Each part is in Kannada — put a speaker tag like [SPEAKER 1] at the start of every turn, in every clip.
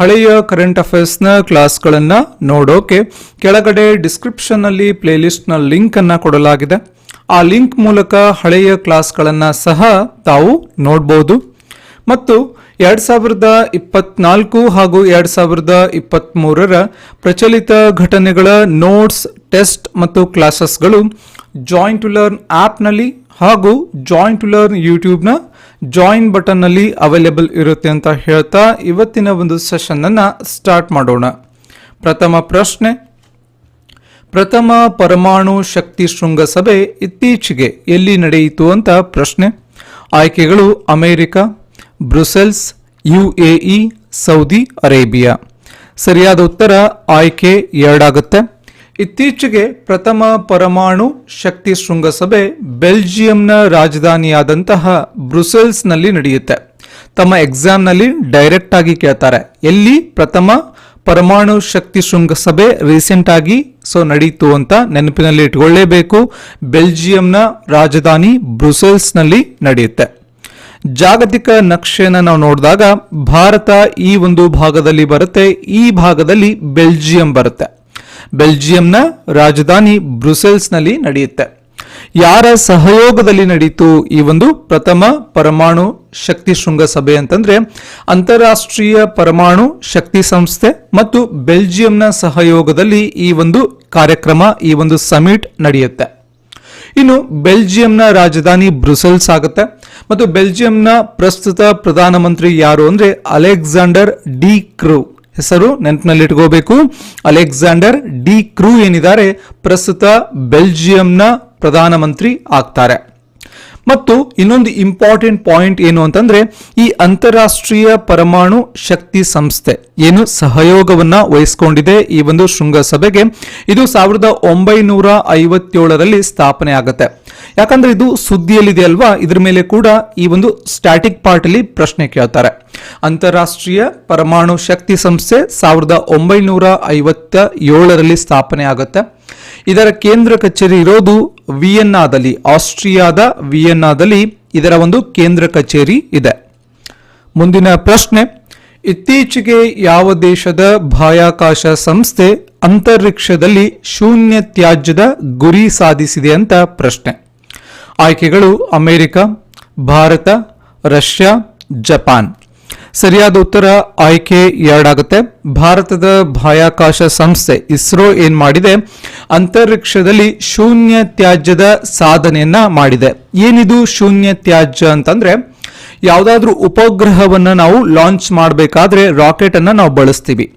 [SPEAKER 1] ಹಳೆಯ ಕರೆಂಟ್ ಅಫೇರ್ಸ್ನ ಕ್ಲಾಸ್ಗಳನ್ನು ನೋಡೋಕೆ ಕೆಳಗಡೆ ಡಿಸ್ಕ್ರಿಪ್ಷನ್ನಲ್ಲಿ ಪ್ಲೇಲಿಸ್ಟ್ನ ಲಿಂಕನ್ನು ಕೊಡಲಾಗಿದೆ. ಆ ಲಿಂಕ್ ಮೂಲಕ ಹಳೆಯ ಕ್ಲಾಸ್ಗಳನ್ನು ಸಹ ತಾವು ನೋಡ್ಬೋದು. ಮತ್ತು ಎರಡು ಸಾವಿರದ ಇಪ್ಪತ್ನಾಲ್ಕು ಹಾಗೂ ಎರಡು ಸಾವಿರದ ಇಪ್ಪತ್ತ್ಮೂರರ ಪ್ರಚಲಿತ ಘಟನೆಗಳ ನೋಟ್ಸ್, ಟೆಸ್ಟ್ ಮತ್ತು ಕ್ಲಾಸಸ್ಗಳು ಜಾಯಿನ್ ಟು ಲರ್ನ್ ಆ್ಯಪ್ನಲ್ಲಿ ಹಾಗೂ ಜಾಯಿನ್ ಟು ಲರ್ನ್ ಯೂಟ್ಯೂಬ್ನ ಜಾಯಿನ್ ಬಟನ್ನಲ್ಲಿ ಅವೈಲೇಬಲ್ ಇರುತ್ತೆ ಅಂತ ಹೇಳ್ತಾ ಇವತ್ತಿನ ಒಂದು ಸೆಷನನ್ನು ಸ್ಟಾರ್ಟ್ ಮಾಡೋಣ. ಪ್ರಥಮ ಪ್ರಶ್ನೆ, ಪ್ರಥಮ ಪರಮಾಣು ಶಕ್ತಿ ಶೃಂಗಸಭೆ ಇತ್ತೀಚೆಗೆ ಎಲ್ಲಿ ನಡೆಯಿತು ಅಂತ ಪ್ರಶ್ನೆ. ಆಯ್ಕೆಗಳು America Brussels, UAE, Saudi Arabia. ಸರಿಯಾದ ಉತ್ತರ ಆಯ್ಕೆ ಎರಡಾಗುತ್ತೆ. ಇತ್ತೀಚೆಗೆ ಪ್ರಥಮ ಪರಮಾಣು ಶಕ್ತಿ ಶೃಂಗಸಭೆ ಬೆಲ್ಜಿಯಂನ ರಾಜಧಾನಿಯಾದಂತಹ ಬ್ರುಸೆಲ್ಸ್ನಲ್ಲಿ ನಡೆಯುತ್ತೆ. ತಮ್ಮ ಎಕ್ಸಾಮ್ನಲ್ಲಿ ಡೈರೆಕ್ಟ್ ಆಗಿ ಕೇಳ್ತಾರೆ. ಎಲ್ಲಿ ಪ್ರಥಮ ಪರಮಾಣು ಶಕ್ತಿ ಶೃಂಗಸಭೆ ರೀಸೆಂಟ್ ಆಗಿ? ಸೊ, ನಡೀತು ಅಂತ ನೆನಪಿನಲ್ಲಿ ಇಟ್ಕೊಳ್ಳೇಬೇಕು. ಬೆಲ್ಜಿಯಂನ ರಾಜಧಾನಿ ಬ್ರುಸೆಲ್ಸ್ನಲ್ಲಿ ನಡೆಯುತ್ತೆ. ಜಾಗತಿಕ ನಕ್ಷೆಯನ್ನು ನಾವು ನೋಡಿದಾಗ ಭಾರತ ಈ ಒಂದು ಭಾಗದಲ್ಲಿ ಬರುತ್ತೆ, ಈ ಭಾಗದಲ್ಲಿ ಬೆಲ್ಜಿಯಂ ಬರುತ್ತೆ. ಬೆಲ್ಜಿಯಂನ ರಾಜಧಾನಿ ಬ್ರುಸೆಲ್ಸ್ನಲ್ಲಿ ನಡೆಯುತ್ತೆ. ಯಾರ ಸಹಯೋಗದಲ್ಲಿ ನಡೆಯಿತು ಈ ಒಂದು ಪ್ರಥಮ ಪರಮಾಣು ಶಕ್ತಿ ಶೃಂಗಸಭೆ ಅಂತಂದ್ರೆ, ಅಂತಾರಾಷ್ಟ್ರೀಯ ಪರಮಾಣು ಶಕ್ತಿ ಸಂಸ್ಥೆ ಮತ್ತು ಬೆಲ್ಜಿಯಂನ ಸಹಯೋಗದಲ್ಲಿ ಈ ಒಂದು ಕಾರ್ಯಕ್ರಮ, ಈ ಒಂದು ಸಮಿಟ್ ನಡೆಯುತ್ತೆ. ಇನ್ನು ಬೆಲ್ಜಿಯಂನ ರಾಜಧಾನಿ ಬ್ರುಸೆಲ್ಸ್ ಆಗುತ್ತೆ. ಮತ್ತು ಬೆಲ್ಜಿಯಂನ ಪ್ರಸ್ತುತ ಪ್ರಧಾನಮಂತ್ರಿ ಯಾರು ಅಂದ್ರೆ ಅಲೆಕ್ಸಾಂಡರ್ ಡಿ ಕ್ರೂ. ಹೆಸರು ನೆನಪಿನಲ್ಲಿಟ್ಕೋಬೇಕು. ಅಲೆಕ್ಸಾಂಡರ್ ಡಿ ಕ್ರೂ ಏನಿದ್ದಾರೆ, ಪ್ರಸ್ತುತ ಬೆಲ್ಜಿಯಂನ ಪ್ರಧಾನಮಂತ್ರಿ ಆಗ್ತಾರೆ. ಮತ್ತು ಇನ್ನೊಂದು ಇಂಪಾರ್ಟೆಂಟ್ ಪಾಯಿಂಟ್ ಏನು ಅಂತಂದ್ರೆ ಈ ಅಂತಾರಾಷ್ಟ್ರೀಯ ಪರಮಾಣು ಶಕ್ತಿ ಸಂಸ್ಥೆ ಏನು ಸಹಯೋಗವನ್ನ ವಹಿಸಿಕೊಂಡಿದೆ ಈ ಒಂದು ಶೃಂಗಸಭೆಗೆ. ಇದು ಸಾವಿರದ ಒಂಬೈನೂರ ಐವತ್ತೇಳರಲ್ಲಿ ಸ್ಥಾಪನೆ ಆಗುತ್ತೆ. ಯಾಕಂದ್ರೆ ಇದು ಸುದ್ದಿಯಲ್ಲಿದೆ ಅಲ್ವಾ? ಇದ್ರ ಮೇಲೆ ಕೂಡ ಈ ಒಂದು ಸ್ಟ್ಯಾಟಿಕ್ ಪಾರ್ಟ್ ಅಲ್ಲಿ ಪ್ರಶ್ನೆ ಕೇಳ್ತಾರೆ. ಅಂತಾರಾಷ್ಟ್ರೀಯ ಪರಮಾಣು ಶಕ್ತಿ ಸಂಸ್ಥೆ ಸಾವಿರದ ಒಂಬೈನೂರ ಐವತ್ತ ಏಳರಲ್ಲಿ ಸ್ಥಾಪನೆ ಆಗುತ್ತೆ. ಇದರ ಕೇಂದ್ರ ಕಚೇರಿ ಇರೋದು ವಿಯೆನ್ನಾದಲ್ಲಿ, ಆಸ್ಟ್ರಿಯಾದ ವಿಯೆನ್ನಾದಲ್ಲಿ ಇದರ ಒಂದು ಕೇಂದ್ರ ಕಚೇರಿ ಇದೆ. ಮುಂದಿನ ಪ್ರಶ್ನೆ, ಇತ್ತೀಚೆಗೆ ಯಾವ ದೇಶದ ಬಾಹ್ಯಾಕಾಶ ಸಂಸ್ಥೆ ಅಂತರಿಕ್ಷದಲ್ಲಿ ಶೂನ್ಯ ತ್ಯಾಜ್ಯದ ಗುರಿ ಸಾಧಿಸಿದೆ ಅಂತ ಪ್ರಶ್ನೆ. ಆಯ್ಕೆಗಳು ಅಮೆರಿಕ, ಭಾರತ, ರಷ್ಯಾ, ಜಪಾನ್. ಸರಿಯಾದ ಉತ್ತರ ಆಯ್ಕೆ ಎರಡಾಗುತ್ತೆ. ಭಾರತದ ಬಾಹ್ಯಾಕಾಶ ಸಂಸ್ಥೆ ಇಸ್ರೋ ಏನ್ ಮಾಡಿದೆ? ಅಂತರಿಕ್ಷದಲ್ಲಿ ಶೂನ್ಯ ತ್ಯಾಜ್ಯದ ಸಾಧನೆಯನ್ನ ಮಾಡಿದೆ. ಏನಿದು ಶೂನ್ಯ ತ್ಯಾಜ್ಯ ಅಂತಂದ್ರೆ, ಯಾವುದಾದ್ರೂ ಉಪಗ್ರಹವನ್ನ ನಾವು ಲಾಂಚ್ ಮಾಡಬೇಕಾದ್ರೆ ರಾಕೆಟ್ ಅನ್ನ ನಾವು ಬಳಸ್ತೀವಿ.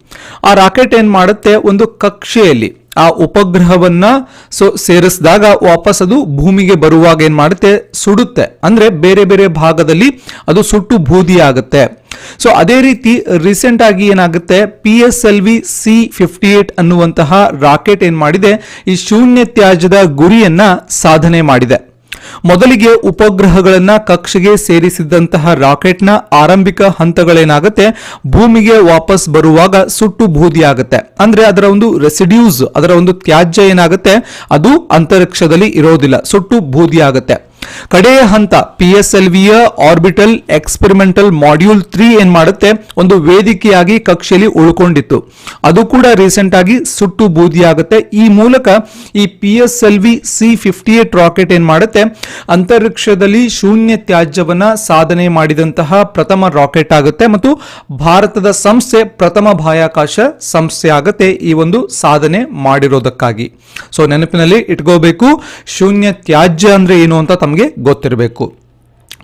[SPEAKER 1] ಆ ರಾಕೆಟ್ ಏನ್ ಮಾಡುತ್ತೆ? ಒಂದು ಕಕ್ಷೆಯಲ್ಲಿ. ಆ ಉಪಗ್ರಹವನ್ನ ಸೊ ಸೇರಿಸಿದಾಗ ವಾಪಸ್ ಅದು ಭೂಮಿಗೆ ಬರುವಾಗ ಏನ್ ಮಾಡುತ್ತೆ? ಸುಡುತ್ತೆ. ಅಂದ್ರೆ ಬೇರೆ ಬೇರೆ ಭಾಗದಲ್ಲಿ ಅದು ಸುಟ್ಟು ಬೂದಿ ಆಗುತ್ತೆ. ಸೊ ಅದೇ ರೀತಿ ರೀಸೆಂಟ್ ಆಗಿ ಏನಾಗುತ್ತೆ? P S L V C fifty eight ಅನ್ನುವಂತಹ ರಾಕೆಟ್ ಏನ್ ಮಾಡಿದೆ? ಈ ಶೂನ್ಯ ತ್ಯಾಜ್ಯದ ಗುರಿಯನ್ನ ಸಾಧನೆ ಮಾಡಿದೆ. ಮೊದಲಿಗೆ ಉಪಗ್ರಹಗಳನ್ನ ಕಕ್ಷೆಗೆ ಸೇರಿಸಿದಂತಹ ರಾಕೆಟ್ನ ಆರಂಭಿಕ ಹಂತಗಳೇನಾಗುತ್ತೆ? ಭೂಮಿಗೆ ವಾಪಸ್ ಬರುವಾಗ ಸುಟ್ಟು ಬೂದಿ ಆಗುತ್ತೆ ಅಂದ್ರೆ ಅದರ ಒಂದು ರೆಸಿಡ್ಯೂಸ್ ಅದರ ಒಂದು ತ್ಯಾಜ್ಯ ಏನಾಗುತ್ತೆ? ಅದು ಅಂತರಿಕ್ಷದಲ್ಲಿ ಇರೋದಿಲ್ಲ. ಸುಟ್ಟು ಬೂದಿ ಆಗುತ್ತೆ ಕಡೆಯ ಹಂತ ಪಿ ಎಸ್ ಎಲ್ ವಿಯ ಆರ್ಬಿಟಲ್ ಎಕ್ಸ್ಪೆರಿಮೆಂಟಲ್ ಮಾಡ್ಯೂಲ್ ತ್ರೀ ಏನ್ ಮಾಡುತ್ತೆ? ಒಂದು ವೇದಿಕೆಯಾಗಿ ಕಕ್ಷೆಯಲ್ಲಿ ಉಳ್ಕೊಂಡಿತ್ತು. ಅದು ಕೂಡ ರೀಸೆಂಟ್ ಆಗಿ ಸುಟ್ಟು ಬೂದಿ ಆಗುತ್ತೆ ಈ ಮೂಲಕ ಈ P S L V C fifty eight rocket ಏನ್ ಮಾಡುತ್ತೆ? ಅಂತರಿಕ್ಷದಲ್ಲಿ ಶೂನ್ಯ ತ್ಯಾಜ್ಯವನ್ನ ಸಾಧನೆ ಮಾಡಿದಂತಹ ಪ್ರಥಮ ರಾಕೆಟ್ ಆಗುತ್ತೆ ಮತ್ತು ಭಾರತದ ಸಂಸ್ಥೆ ಪ್ರಥಮ ಬಾಹ್ಯಾಕಾಶ ಸಂಸ್ಥೆ ಆಗುತ್ತೆ ಈ ಒಂದು ಸಾಧನೆ ಮಾಡಿರೋದಕ್ಕಾಗಿ. ಸೊ ನೆನಪಿನಲ್ಲಿ ಇಟ್ಕೋಬೇಕು. ಶೂನ್ಯ ತ್ಯಾಜ್ಯ ಅಂದ್ರೆ ಏನು ಅಂತ ಗೊತ್ತಿರಬೇಕು.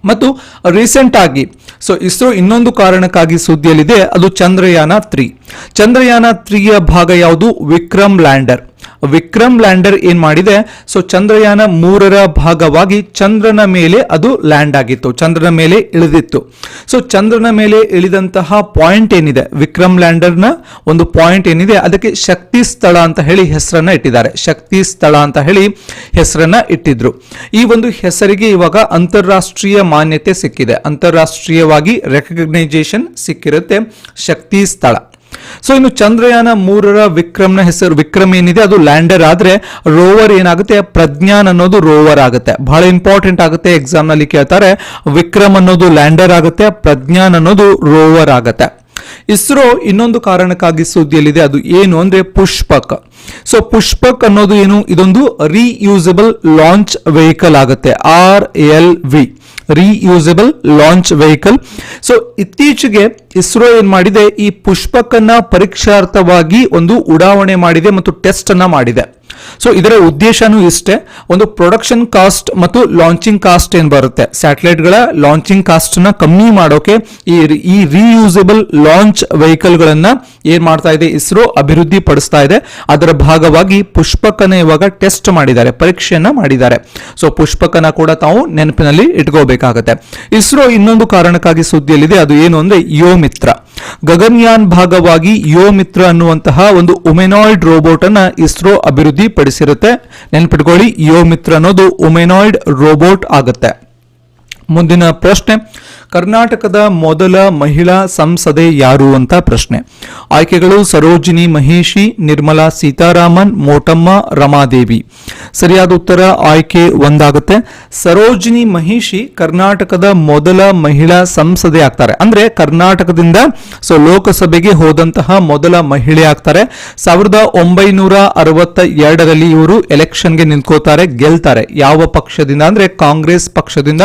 [SPEAKER 1] ಮತ್ತು ರೀಸೆಂಟ್ ಆಗಿ ಸೊ ಇಸ್ರೋ ಇನ್ನೊಂದು ಕಾರಣಕ್ಕಾಗಿ ಸುದ್ದಿಯಲ್ಲಿದೆ, ಅದು ಚಂದ್ರಯಾನ ತ್ರೀ ಚಂದ್ರಯಾನ ತ್ರೀಯ ಭಾಗ ಯಾವುದು? ವಿಕ್ರಮ್ ಲ್ಯಾಂಡರ್. ವಿಕ್ರಮ್ ಲ್ಯಾಂಡರ್ ಏನ್ ಮಾಡಿದೆ? ಸೊ ಚಂದ್ರಯಾನ ಮೂರರ ಭಾಗವಾಗಿ ಚಂದ್ರನ ಮೇಲೆ ಅದು ಲ್ಯಾಂಡ್ ಆಗಿತ್ತು, ಚಂದ್ರನ ಮೇಲೆ ಇಳಿದಿತ್ತು. ಸೊ ಚಂದ್ರನ ಮೇಲೆ ಇಳಿದಂತಹ ಪಾಯಿಂಟ್ ಏನಿದೆ? ವಿಕ್ರಮ್ ಲ್ಯಾಂಡರ್ನ ಒಂದು ಪಾಯಿಂಟ್ ಏನಿದೆ? ಅದಕ್ಕೆ ಶಕ್ತಿ ಸ್ಥಳ ಅಂತ ಹೇಳಿ ಹೆಸರನ್ನ ಇಟ್ಟಿದ್ದಾರೆ. ಶಕ್ತಿ ಸ್ಥಳ ಅಂತ ಹೇಳಿ ಹೆಸರನ್ನ ಇಟ್ಟಿದ್ರು. ಈ ಒಂದು ಹೆಸರಿಗೆ ಇವಾಗ ಅಂತಾರಾಷ್ಟ್ರೀಯ ಮಾನ್ಯತೆ ಸಿಕ್ಕಿದೆ. ಅಂತಾರಾಷ್ಟ್ರೀಯವಾಗಿ ರೆಕಗ್ನೈಸೇಷನ್ ಸಿಕ್ಕಿರುತ್ತೆ ಶಕ್ತಿ ಸ್ಥಳ. ಸೊ ಇನ್ನು ಚಂದ್ರಯಾನ ಮೂರರ ವಿಕ್ರಮ್ನ ಹೆಸರು ವಿಕ್ರಮ್ ಏನಿದೆ? ಅದು ಲ್ಯಾಂಡರ್ ಆದ್ರೆ ರೋವರ್ ಏನಾಗುತ್ತೆ? ಪ್ರಜ್ಞಾನ್ ಅನ್ನೋದು ರೋವರ್ ಆಗುತ್ತೆ. ಬಹಳ ಇಂಪಾರ್ಟೆಂಟ್ ಆಗುತ್ತೆ ಎಕ್ಸಾಮ್ನಲ್ಲಿ ಕೇಳ್ತಾರೆ. ವಿಕ್ರಮ್ ಅನ್ನೋದು ಲ್ಯಾಂಡರ್ ಆಗುತ್ತೆ, ಪ್ರಜ್ಞಾನ್ ಅನ್ನೋದು ರೋವರ್ ಆಗುತ್ತೆ. ಇಸ್ರೋ ಇನ್ನೊಂದು ಕಾರಣಕ್ಕಾಗಿ ಸುದ್ದಿಯಲ್ಲಿದೆ, ಅದು ಏನು ಅಂದ್ರೆ ಪುಷ್ಪಕ್. ಸೊ ಪುಷ್ಪಕ್ ಅನ್ನೋದು ಏನು? ಇದೊಂದು ರೀಯೂಸಬಲ್ ಲಾಂಚ್ ವೆಹಿಕಲ್ ಆಗುತ್ತೆ R L V reusable launch vehicle so ಇತ್ತೀಚೆಗೆ ಇಸ್ರೋ ಏನ್ ಮಾಡಿದೆ, ಈ ಪುಷ್ಪಕ್ ಅನ್ನ ಪರೀಕ್ಷಾರ್ಥವಾಗಿ ಒಂದು ಉಡಾವಣೆ ಮಾಡಿದೆ ಮತ್ತು ಟೆಸ್ಟ್ ಅನ್ನ ಮಾಡಿದೆ. ಸೊ ಇದರ ಉದ್ದೇಶನೂ ಇಷ್ಟೇ. ಒಂದು ಪ್ರೊಡಕ್ಷನ್ ಕಾಸ್ಟ್ ಮತ್ತು ಲಾಂಚಿಂಗ್ ಕಾಸ್ಟ್ ಏನ್ ಬರುತ್ತೆ? ಸ್ಯಾಟಲೈಟ್ಗಳ ಲಾಂಚಿಂಗ್ ಕಾಸ್ಟ್ನ ಕಮ್ಮಿ ಮಾಡೋಕೆ ಈ ಈ ರೀಯೂಸಬಲ್ ಲಾಂಚ್ ವೆಹಿಕಲ್ ಗಳನ್ನ ಏನ್ ಮಾಡ್ತಾ ಇದೆ? ಇಸ್ರೋ ಅಭಿವೃದ್ಧಿ ಪಡಿಸ್ತಾ ಇದೆ. ಅದರ ಭಾಗವಾಗಿ ಪುಷ್ಪಕನ ಇವಾಗ ಟೆಸ್ಟ್ ಮಾಡಿದ್ದಾರೆ, ಪರೀಕ್ಷೆಯನ್ನ ಮಾಡಿದ್ದಾರೆ. ಸೊ ಪುಷ್ಪಕನ ಕೂಡ ತಾವು ನೆನಪಿನಲ್ಲಿ ಇಟ್ಕೋಬೇಕಾಗತ್ತೆ. ಇಸ್ರೋ ಇನ್ನೊಂದು ಕಾರಣಕ್ಕಾಗಿ ಸುದ್ದಿಯಲ್ಲಿದೆ, ಅದು ಏನು ಅಂದ್ರೆ ಯೋ ಮಿತ್ರ ಗಗನ್ಯಾನ್ ಭಾಗವಾಗಿ ಯೋ ಮಿತ್ರ ಅನ್ನುವಂತಹ ಒಂದು ಉಮೆನಾಯ್ಡ್ ರೋಬೋಟ್ ಅನ್ನ ಇಸ್ರೋ ಅಭಿವೃದ್ಧಿ ಪಡಿಸಿರುತ್ತೆ ನೆನ್ಪಿಟ್ಕೊಳ್ಳಿ ಯೋ ಮಿತ್ರ ಅನ್ನೋದು ಉಮೆನಾಯ್ಡ್ ರೋಬೋಟ್ ಆಗುತ್ತೆ. ಮುಂದಿನ ಪ್ರಶ್ನೆ, ಕರ್ನಾಟಕದ ಮೊದಲ ಮಹಿಳಾ ಸಂಸದೆ ಯಾರು ಅಂತ ಪ್ರಶ್ನೆ. ಆಯ್ಕೆಗಳು ಸರೋಜಿನಿ ಮಹೇಶಿ ನಿರ್ಮಲಾ ಸೀತಾರಾಮನ್, ಮೋಟಮ್ಮ ರಮಾದೇವಿ. ಸರಿಯಾದ ಉತ್ತರ ಆಯ್ಕೆ ಒಂದಾಗುತ್ತೆ. ಸರೋಜಿನಿ ಮಹಿಷಿ ಕರ್ನಾಟಕದ ಮೊದಲ ಮಹಿಳಾ ಸಂಸದೆ ಆಗ್ತಾರೆ. ಅಂದ್ರೆ ಕರ್ನಾಟಕದಿಂದ ಸೊ ಲೋಕಸಭೆಗೆ ಹೋದಂತಹ ಮೊದಲ ಮಹಿಳೆ ಆಗ್ತಾರೆ. ಸಾವಿರದ ಒಂಬೈನೂರ ಅರವತ್ತ ಎರಡರಲ್ಲಿ ಇವರು ಎಲೆಕ್ಷನ್ಗೆ ನಿಂತ್ಕೋತಾರೆ, ಗೆಲ್ತಾರೆ. ಯಾವ ಪಕ್ಷದಿಂದ? ಅಂದ್ರೆ ಕಾಂಗ್ರೆಸ್ ಪಕ್ಷದಿಂದ.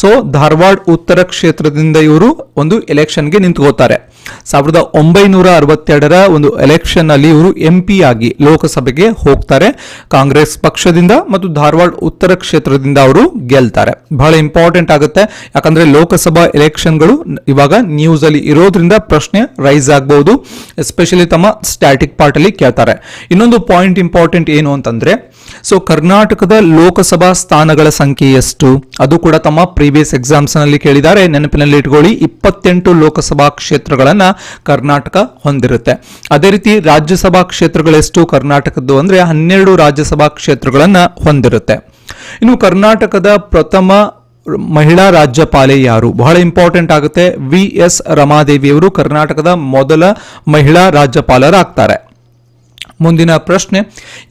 [SPEAKER 1] ಸೊ ಧಾರವಾಡ ಉತ್ತರ ಕ್ಷೇತ್ರದಿಂದ ಇವರು ಒಂದು ಎಲೆಕ್ಷನ್ಗೆ ನಿಂತ್ಕೋತಾರೆ. ಸಾವಿರದ ಒಂಬೈನೂರ ಅರವತ್ತೆರಡರ ಒಂದು ಎಲೆಕ್ಷನ್ ಅಲ್ಲಿ ಇವರು ಎಂ ಪಿ ಆಗಿ ಲೋಕಸಭೆಗೆ ಹೋಗ್ತಾರೆ. ಕಾಂಗ್ರೆಸ್ ಪಕ್ಷದಿಂದ ಮತ್ತು ಧಾರವಾಡ ಉತ್ತರ ಕ್ಷೇತ್ರದಿಂದ ಅವರು ಗೆಲ್ತಾರೆ. ಬಹಳ ಇಂಪಾರ್ಟೆಂಟ್ ಆಗುತ್ತೆ. ಯಾಕಂದ್ರೆ ಲೋಕಸಭಾ ಎಲೆಕ್ಷನ್ಗಳು ಇವಾಗ ನ್ಯೂಸ್ ಅಲ್ಲಿ ಇರೋದ್ರಿಂದ ಪ್ರಶ್ನೆ ರೈಸ್ ಆಗಬಹುದು ಎಸ್ಪೆಷಲಿ ತಮ್ಮ ಸ್ಟ್ಯಾಟಿಕ್ ಪಾರ್ಟ್ ಅಲ್ಲಿ ಕೇಳ್ತಾರೆ. ಇನ್ನೊಂದು ಪಾಯಿಂಟ್ ಇಂಪಾರ್ಟೆಂಟ್ ಏನು ಅಂತಂದ್ರೆ ಸೊ ಕರ್ನಾಟಕದ ಲೋಕಸಭಾ ಸ್ಥಾನಗಳ ಸಂಖ್ಯೆ ಎಷ್ಟು? ಅದು ಕೂಡ ತಮ್ಮ ಪ್ರೀವಿಯಸ್ ಎಕ್ಸಾಮ್ಸ್ನಲ್ಲಿ ಕೇಳಿದ್ದಾರೆ. ನೆನಪಿನಲ್ಲಿ ಇಟ್ಕೊಳ್ಳಿ. ಇಪ್ಪತ್ತೆಂಟು ಲೋಕಸಭಾ ಕ್ಷೇತ್ರಗಳನ್ನ ಕರ್ನಾಟಕ ಹೊಂದಿರುತ್ತೆ. ಅದೇ ರೀತಿ ರಾಜ್ಯಸಭಾ ಕ್ಷೇತ್ರಗಳೆಷ್ಟು ಕರ್ನಾಟಕದ್ದು ಅಂದ್ರೆ ಹನ್ನೆರಡು ರಾಜ್ಯಸಭಾ ಕ್ಷೇತ್ರಗಳನ್ನ ಹೊಂದಿರುತ್ತೆ. ಇನ್ನು ಕರ್ನಾಟಕದ ಪ್ರಥಮ ಮಹಿಳಾ ರಾಜ್ಯಪಾಲೆ ಯಾರು? ಬಹಳ ಇಂಪಾರ್ಟೆಂಟ್ ಆಗುತ್ತೆ. ವಿ ಎಸ್ ರಮಾದೇವಿಯವರು ಕರ್ನಾಟಕದ ಮೊದಲ ಮಹಿಳಾ ರಾಜ್ಯಪಾಲರಾಗ್ತಾರೆ. ಮುಂದಿನ ಪ್ರಶ್ನೆ.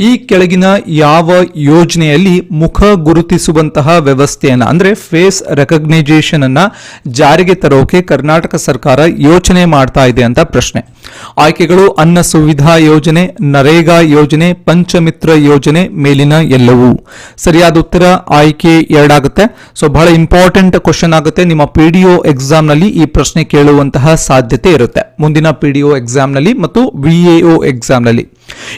[SPEAKER 1] ಈ ಕೆಳಗಿನ ಯಾವ ಯೋಜನೆಯಲ್ಲಿ ಮುಖ ಗುರುತಿಸುವಂತಹ ವ್ಯವಸ್ಥೆಯನ್ನು, ಅಂದರೆ ಫೇಸ್ ರೆಕಗ್ನೈಸೇಷನ್ ಅನ್ನ ಜಾರಿಗೆ ತರೋಕೆ ಕರ್ನಾಟಕ ಸರ್ಕಾರ ಯೋಚನೆ ಮಾಡ್ತಾ ಇದೆ ಅಂತ ಪ್ರಶ್ನೆ. ಆಯ್ಕೆಗಳು ಅನ್ನ ಸುವಿಧಾ ಯೋಜನೆ, ನರೇಗಾ ಯೋಜನೆ, ಪಂಚಮಿತ್ರ ಯೋಜನೆ ಮೇಲಿನ ಎಲ್ಲವೂ. ಸರಿಯಾದ ಉತ್ತರ ಆಯ್ಕೆ ಎರಡಾಗುತ್ತೆ. ಸೊ ಬಹಳ ಇಂಪಾರ್ಟೆಂಟ್ ಕ್ವಶನ್ ಆಗುತ್ತೆ. ನಿಮ್ಮ ಪಿ ಡಿ ಎಕ್ಸಾಮ್ನಲ್ಲಿ ಈ ಪ್ರಶ್ನೆ ಕೇಳುವಂತಹ ಸಾಧ್ಯತೆ ಇರುತ್ತೆ. ಮುಂದಿನ ಪಿ ಎಕ್ಸಾಮ್ನಲ್ಲಿ ಮತ್ತು ವಿ ಎಕ್ಸಾಮ್ನಲ್ಲಿ.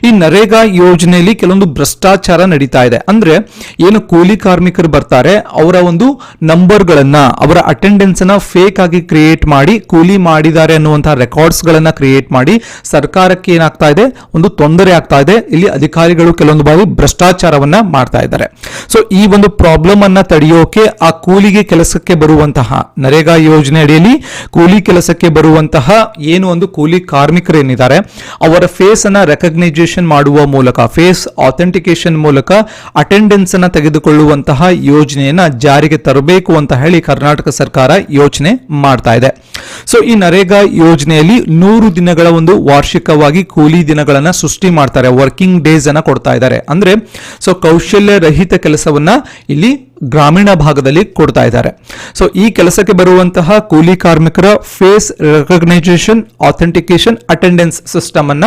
[SPEAKER 1] ಈ ನರೇಗಾ ಯೋಜನೆಯಲ್ಲಿ ಕೆಲವೊಂದು ಭ್ರಷ್ಟಾಚಾರ ನಡೀತಾ ಇದೆ. ಅಂದ್ರೆ, ಏನು ಕೂಲಿ ಕಾರ್ಮಿಕರು ಬರ್ತಾರೆ, ಅವರ ಒಂದು ನಂಬರ್ಗಳನ್ನ ಅವರ ಅಟೆಂಡೆನ್ಸ್ ಅನ್ನ ಫೇಕ್ ಆಗಿ ಕ್ರಿಯೇಟ್ ಮಾಡಿ, ಕೂಲಿ ಮಾಡಿದ್ದಾರೆ ಅನ್ನುವಂತಹ ರೆಕಾರ್ಡ್ಸ್ ಗಳನ್ನ ಕ್ರಿಯೇಟ್ ಮಾಡಿ ಸರ್ಕಾರಕ್ಕೆ ಏನಾಗ್ತಾ ಇದೆ? ಒಂದು ತೊಂದರೆ ಆಗ್ತಾ ಇದೆ. ಇಲ್ಲಿ ಅಧಿಕಾರಿಗಳು ಕೆಲವೊಂದು ಬಾರಿ ಭ್ರಷ್ಟಾಚಾರವನ್ನ ಮಾಡ್ತಾ ಇದ್ದಾರೆ. ಸೊ ಈ ಒಂದು ಪ್ರಾಬ್ಲಮ್ ಅನ್ನ ತಡೆಯೋಕೆ ಆ ಕೂಲಿಗೆ ಕೆಲಸಕ್ಕೆ ಬರುವಂತಹ ನರೇಗಾ ಯೋಜನೆ ಅಡಿಯಲ್ಲಿ ಕೂಲಿ ಕೆಲಸಕ್ಕೆ ಬರುವಂತಹ ಏನು ಒಂದು ಕೂಲಿ ಕಾರ್ಮಿಕರು ಏನಿದ್ದಾರೆ, ಅವರ ಫೇಸ್ ಅನ್ನ ರೆಕಗ್ನೈಸೇಷನ್ ಮಾಡುವ ಮೂಲಕ ಫೇಸ್ ಆಥೆಂಟಿಕೇಶನ್ ಮೂಲಕ ಅಟೆಂಡೆನ್ಸ್ ಅನ್ನ ತೆಗೆದುಕೊಳ್ಳುವಂತಹ ಯೋಜನೆಯನ್ನ ಜಾರಿಗೆ ತರಬೇಕು ಅಂತ ಹೇಳಿ ಕರ್ನಾಟಕ ಸರ್ಕಾರ ಯೋಚನೆ ಮಾಡ್ತಾ ಇದೆ. ಸೊ ಈ ನರೇಗಾ ಯೋಜನೆಯಲ್ಲಿ ನೂರು ದಿನಗಳ ಒಂದು ವಾರ್ಷಿಕವಾಗಿ ಕೂಲಿ ದಿನಗಳನ್ನ ಸೃಷ್ಟಿ ಮಾಡ್ತಾರೆ ವರ್ಕಿಂಗ್ ಡೇಸ್ ಅನ್ನ ಕೊಡ್ತಾ ಇದ್ದಾರೆ. ಅಂದ್ರೆ ಸೊ ಕೌಶಲ್ಯ ರಹಿತ ಕೆಲಸವನ್ನ ಇಲ್ಲಿ ಗ್ರಾಮೀಣ ಭಾಗದಲ್ಲಿ ಕೊಡ್ತಾ ಇದ್ದಾರೆ. ಸೊ ಈ ಕೆಲಸಕ್ಕೆ ಬರುವಂತಹ ಕೂಲಿ ಕಾರ್ಮಿಕರ face recognition authentication attendance system ಅನ್ನ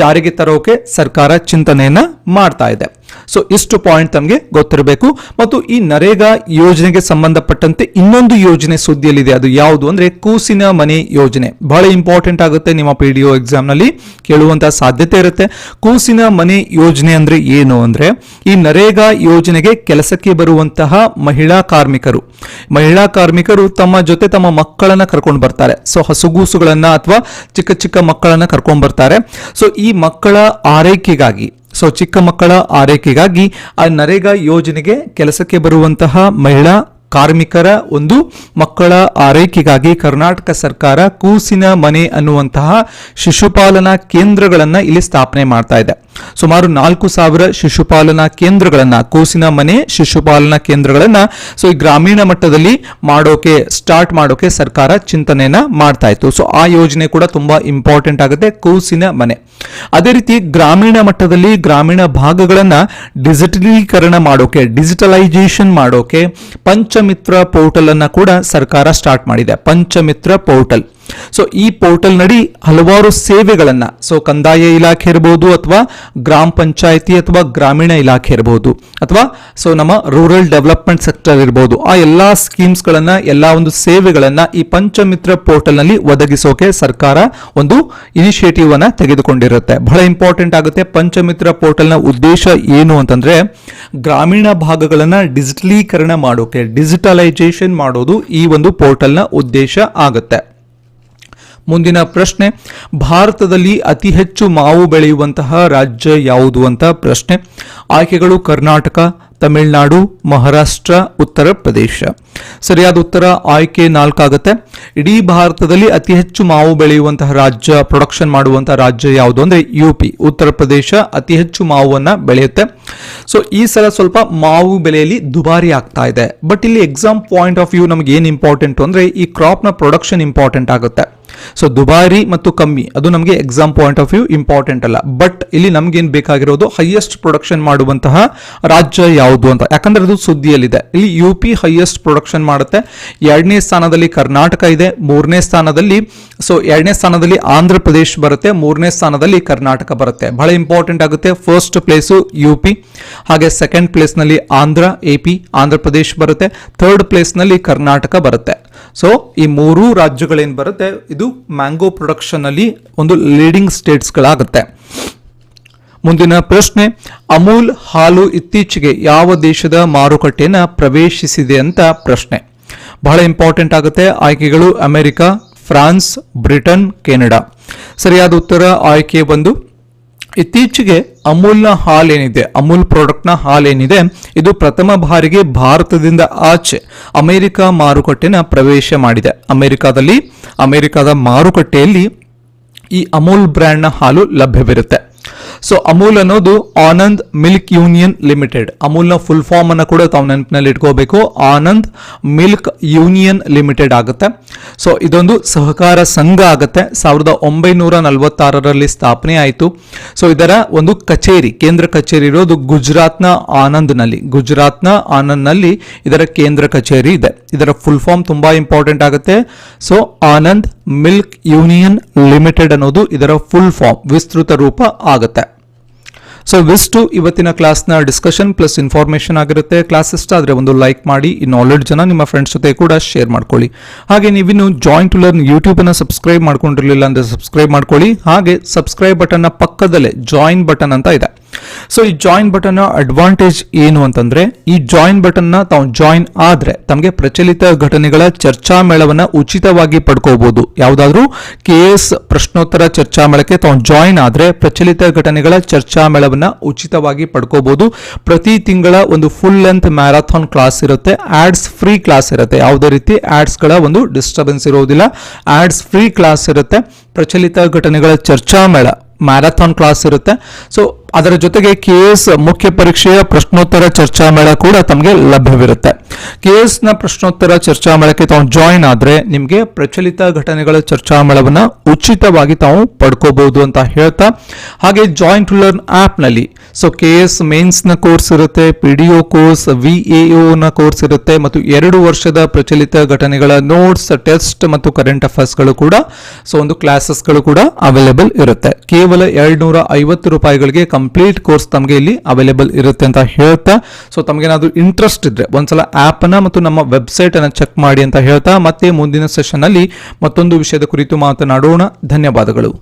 [SPEAKER 1] ಜಾರಿಗೆ ತರೋಕೆ ಸರ್ಕಾರ ಚಿಂತನೆಯನ್ನ ಮಾಡ್ತಾ ಇದೆ. ಸೊ ಇಷ್ಟು ಪಾಯಿಂಟ್ ತಮಗೆ ಗೊತ್ತಿರಬೇಕು. ಮತ್ತು ಈ ನರೇಗಾ ಯೋಜನೆಗೆ ಸಂಬಂಧಪಟ್ಟಂತೆ ಇನ್ನೊಂದು ಯೋಜನೆ ಸುದ್ದಿಯಲ್ಲಿದೆ. ಅದು ಯಾವುದು ಅಂದ್ರೆ ಕೂಸಿನ ಮನೆ ಯೋಜನೆ. ಬಹಳ ಇಂಪಾರ್ಟೆಂಟ್ ಆಗುತ್ತೆ ನಿಮ್ಮ ಪಿ ಡಿ ಎಕ್ಸಾಮ್ನಲ್ಲಿ. ಕೇಳುವಂತಹ ಸಾಧ್ಯತೆ ಇರುತ್ತೆ. ಕೂಸಿನ ಮನೆ ಯೋಜನೆ ಅಂದ್ರೆ ಏನು ಅಂದ್ರೆ, ಈ ನರೇಗಾ ಯೋಜನೆಗೆ ಕೆಲಸಕ್ಕೆ ಬರುವಂತಹ ಮಹಿಳಾ ಕಾರ್ಮಿಕರು. ಮಹಿಳಾ ಕಾರ್ಮಿಕರು ತಮ್ಮ ಜೊತೆ ತಮ್ಮ ಮಕ್ಕಳನ್ನ ಕರ್ಕೊಂಡು ಬರ್ತಾರೆ. ಸೊ ಹಸುಗೂಸುಗಳನ್ನ ಅಥವಾ ಚಿಕ್ಕ ಚಿಕ್ಕ ಮಕ್ಕಳನ್ನ ಕರ್ಕೊಂಡು ಬರ್ತಾರೆ. ಸೊ ಈ ಮಕ್ಕಳ ಆರೈಕೆಗಾಗಿ ಸೊ ಚಿಕ್ಕ ಮಕ್ಕಳ ಆರೈಕೆಗಾಗಿ ಆ ನರೇಗಾ ಯೋಜನೆಗೆ ಕೆಲಸಕ್ಕೆ ಬರುವಂತಹ ಮಹಿಳಾ ಕಾರ್ಮಿಕರ ಒಂದು ಮಕ್ಕಳ ಆರೈಕೆಗಾಗಿ ಕರ್ನಾಟಕ ಸರ್ಕಾರ ಕೂಸಿನ ಮನೆ ಅನ್ನುವಂತಹ ಶಿಶುಪಾಲನಾ ಕೇಂದ್ರಗಳನ್ನು ಇಲ್ಲಿ ಸ್ಥಾಪನೆ ಮಾಡ್ತಾ ಇದೆ. ಸುಮಾರು ನಾಲ್ಕು ಸಾವಿರ ಶಿಶುಪಾಲನಾ ಕೇಂದ್ರಗಳನ್ನ, ಕೂಸಿನ ಮನೆ, ಶಿಶುಪಾಲನಾ ಕೇಂದ್ರಗಳನ್ನ ಸೊ ಈ ಗ್ರಾಮೀಣ ಮಟ್ಟದಲ್ಲಿ ಮಾಡೋಕೆ ಸ್ಟಾರ್ಟ್ ಮಾಡೋಕೆ ಸರ್ಕಾರ ಚಿಂತನೆಯನ್ನ ಮಾಡ್ತಾ ಇತ್ತು. ಸೊ ಆ ಯೋಜನೆ ಕೂಡ ತುಂಬಾ ಇಂಪಾರ್ಟೆಂಟ್ ಆಗುತ್ತೆ, ಕೂಸಿನ ಮನೆ. ಅದೇ ರೀತಿ ಗ್ರಾಮೀಣ ಮಟ್ಟದಲ್ಲಿ ಗ್ರಾಮೀಣ ಭಾಗಗಳನ್ನ ಡಿಜಿಟಲೀಕರಣ ಮಾಡೋಕೆ ಡಿಜಿಟಲೈಸೇಷನ್ ಮಾಡೋಕೆ, ಪಂಚಮಿತ್ರ ಪೋರ್ಟಲ್ ಅನ್ನ ಕೂಡ ಸರ್ಕಾರ ಸ್ಟಾರ್ಟ್ ಮಾಡಿದೆ. ಪಂಚಮಿತ್ರ ಪೋರ್ಟಲ್ ಸೊ ಈ ಪೋರ್ಟಲ್ ನಡಿ ಹಲವಾರು ಸೇವೆಗಳನ್ನ. ಸೊ ಕಂದಾಯ ಇಲಾಖೆ ಇರಬಹುದು ಅಥವಾ ಗ್ರಾಮ ಪಂಚಾಯಿತಿ ಅಥವಾ ಗ್ರಾಮೀಣ ಇಲಾಖೆ ಇರಬಹುದು ಅಥವಾ ಸೊ ನಮ್ಮ ರೂರಲ್ ಡೆವಲಪ್ಮೆಂಟ್ ಸೆಕ್ಟರ್ ಇರಬಹುದು ಆ ಎಲ್ಲಾ ಸ್ಕೀಮ್ಸ್ ಗಳನ್ನ, ಎಲ್ಲಾ ಒಂದು ಸೇವೆಗಳನ್ನ ಈ ಪಂಚಮಿತ್ರ ಪೋರ್ಟಲ್ನಲ್ಲಿ ಒದಗಿಸೋಕೆ ಸರ್ಕಾರ ಒಂದು ಇನಿಷಿಯೇಟಿವ್ ಅನ್ನ ತೆಗೆದುಕೊಂಡಿರುತ್ತೆ. ಬಹಳ ಇಂಪಾರ್ಟೆಂಟ್ ಆಗುತ್ತೆ ಪಂಚಮಿತ್ರ ಪೋರ್ಟಲ್ನ ಉದ್ದೇಶ ಏನು ಅಂತಂದ್ರೆ ಗ್ರಾಮೀಣ ಭಾಗಗಳನ್ನ ಡಿಜಿಟಲೀಕರಣ ಮಾಡೋಕೆ ಡಿಜಿಟಲೈಸೇಷನ್ ಮಾಡೋದು ಈ ಒಂದು ಪೋರ್ಟಲ್ನ ಉದ್ದೇಶ ಆಗುತ್ತೆ. ಮುಂದಿನ ಪ್ರಶ್ನೆ, ಭಾರತದಲ್ಲಿ ಅತಿ ಹೆಚ್ಚು ಮಾವು ಬೆಳೆಯುವಂತಹ ರಾಜ್ಯ ಯಾವುದು ಅಂತ ಪ್ರಶ್ನೆ. ಆಯ್ಕೆಗಳು ಕರ್ನಾಟಕ, ತಮಿಳುನಾಡು, ಮಹಾರಾಷ್ಟ್ರ, ಉತ್ತರ ಪ್ರದೇಶ. ಸರಿಯಾದ ಉತ್ತರ ಆಯ್ಕೆ ನಾಲ್ಕಾಗುತ್ತೆ. ಇಡೀ ಭಾರತದಲ್ಲಿ ಅತಿ ಹೆಚ್ಚು ಮಾವು ಬೆಳೆಯುವಂತಹ ರಾಜ್ಯ ಪ್ರೊಡಕ್ಷನ್ ಮಾಡುವಂತಹ ರಾಜ್ಯ ಯಾವುದು ಅಂದ್ರೆ ಯು ಪಿ ಉತ್ತರ ಪ್ರದೇಶ ಅತಿ ಹೆಚ್ಚು ಮಾವನ್ನ ಬೆಳೆಯುತ್ತೆ. ಸೊ ಈ ಸಲ ಸ್ವಲ್ಪ ಮಾವು ಬೆಲೆಯಲ್ಲಿ ದುಬಾರಿ ಆಗ್ತಾ ಇದೆ. ಬಟ್ ಇಲ್ಲಿ ಎಕ್ಸಾಮ್ ಪಾಯಿಂಟ್ ಆಫ್ ವ್ಯೂ ನಮ್ಗೆ ಏನು ಇಂಪಾರ್ಟೆಂಟ್ ಅಂದ್ರೆ ಈ ಕ್ರಾಪ್ನ ಪ್ರೊಡಕ್ಷನ್ ಇಂಪಾರ್ಟೆಂಟ್ ಆಗುತ್ತೆ. ಸೊ ದುಬಾರಿ ಮತ್ತು ಕಮ್ಮಿ, ಅದು ನಮಗೆ exam point of view important ಅಲ್ಲ. ಬಟ್ ಇಲ್ಲಿ ನಮ್ಗೇನು ಬೇಕಾಗಿರೋದು ಹೈಯೆಸ್ಟ್ ಪ್ರೊಡಕ್ಷನ್ ಮಾಡುವಂತಹ ರಾಜ್ಯ ಯಾವುದು ಅಂತ. ಯಾಕಂದ್ರೆ ಅದು ಸುದ್ದಿಯಲ್ಲಿದೆ. ಇಲ್ಲಿ ಯು ಪಿ ಹೈಯೆಸ್ಟ್ ಪ್ರೊಡಕ್ಷನ್ ಮಾಡುತ್ತೆ. ಎರಡನೇ ಸ್ಥಾನದಲ್ಲಿ ಕರ್ನಾಟಕ ಇದೆ, ಮೂರನೇ ಸ್ಥಾನದಲ್ಲಿ ಸೊ ಎರಡನೇ ಸ್ಥಾನದಲ್ಲಿ ಆಂಧ್ರ ಪ್ರದೇಶ್ ಬರುತ್ತೆ, ಮೂರನೇ ಸ್ಥಾನದಲ್ಲಿ ಕರ್ನಾಟಕ ಬರುತ್ತೆ. ಬಹಳ ಇಂಪಾರ್ಟೆಂಟ್ ಆಗುತ್ತೆ. ಫಸ್ಟ್ ಪ್ಲೇಸು ಯು ಪಿ ಹಾಗೆ ಸೆಕೆಂಡ್ ಪ್ಲೇಸ್ನಲ್ಲಿ ಆಂಧ್ರ ಎ ಪಿ ಆಂಧ್ರ ಪ್ರದೇಶ್ ಬರುತ್ತೆ. ಥರ್ಡ್ ಪ್ಲೇಸ್ನಲ್ಲಿ ಕರ್ನಾಟಕ ಬರುತ್ತೆ. ಸೊ ಈ ಮೂರೂ ರಾಜ್ಯಗಳೇನು ಬರುತ್ತೆ? ಇದು ಮ್ಯಾಂಗೋ ಪ್ರೊಡಕ್ಷನ್ ಅಲ್ಲಿ ಒಂದು ಲೀಡಿಂಗ್ ಸ್ಟೇಟ್ಸ್ಗಳಾಗುತ್ತೆ ಮುಂದಿನ ಪ್ರಶ್ನೆ, ಅಮೂಲ್ ಹಾಲು ಇತ್ತೀಚೆಗೆ ಯಾವ ದೇಶದ ಮಾರುಕಟ್ಟೆಯನ್ನು ಪ್ರವೇಶಿಸಿದೆ ಅಂತ ಪ್ರಶ್ನೆ. ಬಹಳ ಇಂಪಾರ್ಟೆಂಟ್ ಆಗುತ್ತೆ. ಆಯ್ಕೆಗಳು ಅಮೆರಿಕ, ಫ್ರಾನ್ಸ್, ಬ್ರಿಟನ್, ಕೆನಡಾ. ಸರಿಯಾದ ಉತ್ತರ ಆಯ್ಕೆ ಬಂದು ಇತ್ತೀಚೆಗೆ ಅಮೂಲ್ನ ಹಾಲ್ ಏನಿದೆ, ಅಮೂಲ್ ಪ್ರಾಡಕ್ಟ್ನ ಹಾಲ್ ಏನಿದೆ, ಇದು ಪ್ರಥಮ ಬಾರಿಗೆ ಭಾರತದಿಂದ ಆಚೆ ಅಮೆರಿಕ ಮಾರುಕಟ್ಟೆನ ಪ್ರವೇಶ ಮಾಡಿದೆ. ಅಮೆರಿಕಾದಲ್ಲಿ, ಅಮೆರಿಕದ ಮಾರುಕಟ್ಟೆಯಲ್ಲಿ ಈ ಅಮೂಲ್ ಬ್ರ್ಯಾಂಡ್ನ ಹಾಲು ಲಭ್ಯವಿರುತ್ತೆ. ಸೊ ಅಮೂಲ್ ಅನ್ನೋದು ಆನಂದ್ ಮಿಲ್ಕ್ ಯೂನಿಯನ್ ಲಿಮಿಟೆಡ್. ಅಮೂಲ್ನ ಫುಲ್ ಫಾರ್ಮ್ ಅನ್ನು ಕೂಡ ತಾವು ನೆನಪಿನಲ್ಲಿ ಇಟ್ಕೋಬೇಕು. ಆನಂದ್ ಮಿಲ್ಕ್ ಯೂನಿಯನ್ ಲಿಮಿಟೆಡ್ ಆಗುತ್ತೆ. ಸೊ ಇದೊಂದು ಸಹಕಾರ ಸಂಘ ಆಗುತ್ತೆ. ಸಾವಿರದ ಒಂಬೈನೂರ ನಲವತ್ತಾರರಲ್ಲಿ ಸ್ಥಾಪನೆ ಆಯಿತು. ಸೊ ಇದರ ಒಂದು ಕಚೇರಿ, ಕೇಂದ್ರ ಕಚೇರಿ ಇರೋದು ಗುಜರಾತ್ನ ಆನಂದ್ನಲ್ಲಿ. ಗುಜರಾತ್ನ ಆನಂದ್ನಲ್ಲಿ ಇದರ ಕೇಂದ್ರ ಕಚೇರಿ ಇದೆ. ಇದರ ಫುಲ್ ಫಾರ್ಮ್ ತುಂಬಾ ಇಂಪಾರ್ಟೆಂಟ್ ಆಗುತ್ತೆ. So Anand milk union limited ಅನ್ನೋದು ಇದರ ಫುಲ್ ಫಾರ್ಮ್ ವಿಸ್ತೃತ ರೂಪ ಆಗುತ್ತೆ. ಸೊ ವಿಸ್ಟು ಇವತ್ತಿನ ಕ್ಲಾಸ್ನ ಡಿಸ್ಕಷನ್ ಪ್ಲಸ್ ಇನ್ಫಾರ್ಮೇಷನ್ ಆಗಿರುತ್ತೆ. ಕ್ಲಾಸ್ ಇಷ್ಟ ಆದರೆ ಒಂದು ಲೈಕ್ ಮಾಡಿ, ಈ ಆಲ್ರೆಡಿ ಜನ ನಿಮ್ಮ ಫ್ರೆಂಡ್ಸ್ ಜೊತೆ ಕೂಡ ಶೇರ್ ಮಾಡ್ಕೊಳ್ಳಿ. ಹಾಗೆ ನೀವಿನ್ನು ಜಾಯಿಂಟ್ ಟು ಲರ್ನ್ ಯೂಟ್ಯೂಬನ್ನು ಸಬ್ಸ್ಕ್ರೈಬ್ ಮಾಡ್ಕೊಂಡಿರಲಿಲ್ಲ ಅಂದರೆ ಸಬ್ಸ್ಕ್ರೈಬ್ ಮಾಡ್ಕೊಳ್ಳಿ. ಹಾಗೆ ಸಬ್ಸ್ಕ್ರೈಬ್ ಬಟನ್ನ ಪಕ್ಕದಲ್ಲೇ ಜಾಯಿನ್ ಬಟನ್ ಅಂತ ಇದೆ. ಸೊ ಈ ಜಾಯಿನ್ ಬಟನ್ ಅಡ್ವಾಂಟೇಜ್ ಏನು ಅಂತಂದ್ರೆ, ಈ ಜಾಯಿನ್ ಬಟನ್ನ ತಾವು ಜಾಯಿನ್ ಆದ್ರೆ ತಮಗೆ ಪ್ರಚಲಿತ ಘಟನೆಗಳ ಚರ್ಚಾ ಮೇಳವನ್ನ ಉಚಿತವಾಗಿ ಪಡ್ಕೋಬಹುದು ಯಾವುದಾದ್ರೂ ಕೆ ಎಸ್ ಪ್ರಶ್ನೋತ್ತರ ಚರ್ಚಾ ಮೇಳಕ್ಕೆ ತಾವು ಜಾಯಿನ್ ಆದ್ರೆ ಪ್ರಚಲಿತ ಘಟನೆಗಳ ಚರ್ಚಾ ಮೇಳವನ್ನ ಉಚಿತವಾಗಿ ಪಡ್ಕೋಬಹುದು ಪ್ರತಿ ತಿಂಗಳ ಒಂದು ಫುಲ್ ಲೆಂತ್ ಮ್ಯಾರಥಾನ್ ಕ್ಲಾಸ್ ಇರುತ್ತೆ. ಆಡ್ಸ್ ಫ್ರೀ ಕ್ಲಾಸ್ ಇರುತ್ತೆ. ಯಾವುದೇ ರೀತಿ ಆಡ್ಸ್ಗಳ ಒಂದು ಡಿಸ್ಟರ್ಬೆನ್ಸ್ ಇರೋದಿಲ್ಲ. ಆಡ್ಸ್ ಫ್ರೀ ಕ್ಲಾಸ್ ಇರುತ್ತೆ. ಪ್ರಚಲಿತ ಘಟನೆಗಳ ಚರ್ಚಾ ಮೇಳ. ಮ್ಯಾರಥಾನ್ ಕ್ಲಾಸ್ ಇರುತ್ತೆ. ಸೊ ಅದರ ಜೊತೆಗೆ ಕೆ ಎಸ್ ಮುಖ್ಯ ಪರೀಕ್ಷೆಯ ಪ್ರಶ್ನೋತ್ತರ ಚರ್ಚಾ ಮೇಳ ಕೂಡ ತಮಗೆ ಲಭ್ಯವಿರುತ್ತೆ. ಕೆ ಎಸ್ನ ಪ್ರಶ್ನೋತ್ತರ ಚರ್ಚಾ ಮೇಳಕ್ಕೆ ತಾವು ಜಾಯಿನ್ ಆದ್ರೆ ನಿಮಗೆ ಪ್ರಚಲಿತ ಘಟನೆಗಳ ಚರ್ಚಾ ಮೇಳವನ್ನ ಉಚಿತವಾಗಿ ತಾವು ಪಡ್ಕೋಬಹುದು ಅಂತ ಹೇಳ್ತಾ, ಹಾಗೆ ಜಾಯಿನ್ ಟು ಲರ್ನ್ ಆಪ್ನಲ್ಲಿ ಸೊ ಕೆ ಎಸ್ ಮೇನ್ಸ್ನ ಕೋರ್ಸ್ ಇರುತ್ತೆ P D O course V A ನ ಕೋರ್ಸ್ ಇರುತ್ತೆ, ಮತ್ತು ಎರಡು ವರ್ಷದ ಪ್ರಚಲಿತ ಘಟನೆಗಳ ನೋಟ್ಸ್ ಟೆಸ್ಟ್ ಮತ್ತು ಕರೆಂಟ್ ಅಫೇರ್ಸ್ಗಳು ಕೂಡ ಸೊ ಒಂದು ಕ್ಲಾಸಸ್ಗಳು ಕೂಡ ಅವೈಲೇಬಲ್ ಇರುತ್ತೆ. ಕೇವಲ ಎರಡ್ ನೂರ ಐವತ್ತು ರೂಪಾಯಿಗಳಿಗೆ ಕಂಪ್ಲೀಟ್ ಕೋರ್ಸ್ ತಮಗೆ ಇಲ್ಲಿ ಅವೈಲೇಬಲ್ ಇರುತ್ತೆ ಅಂತ ಹೇಳ್ತಾ ಸೊ ತಮಗೇನಾದ್ರೂ ಇಂಟ್ರೆಸ್ಟ್ ಇದ್ರೆ, ಒಂದ್ಸಲ ಆಪ್ ಅನ್ನ ಮತ್ತು ನಮ್ಮ ವೆಬ್ಸೈಟನ್ನು ಚೆಕ್ ಮಾಡಿ ಅಂತ ಹೇಳ್ತಾ ಮತ್ತೆ ಮುಂದಿನ ಸೆಷನ್ ಅಲ್ಲಿ ಮತ್ತೊಂದು ವಿಷಯದ ಕುರಿತು ಮಾತನಾಡೋಣ. ಧನ್ಯವಾದಗಳು.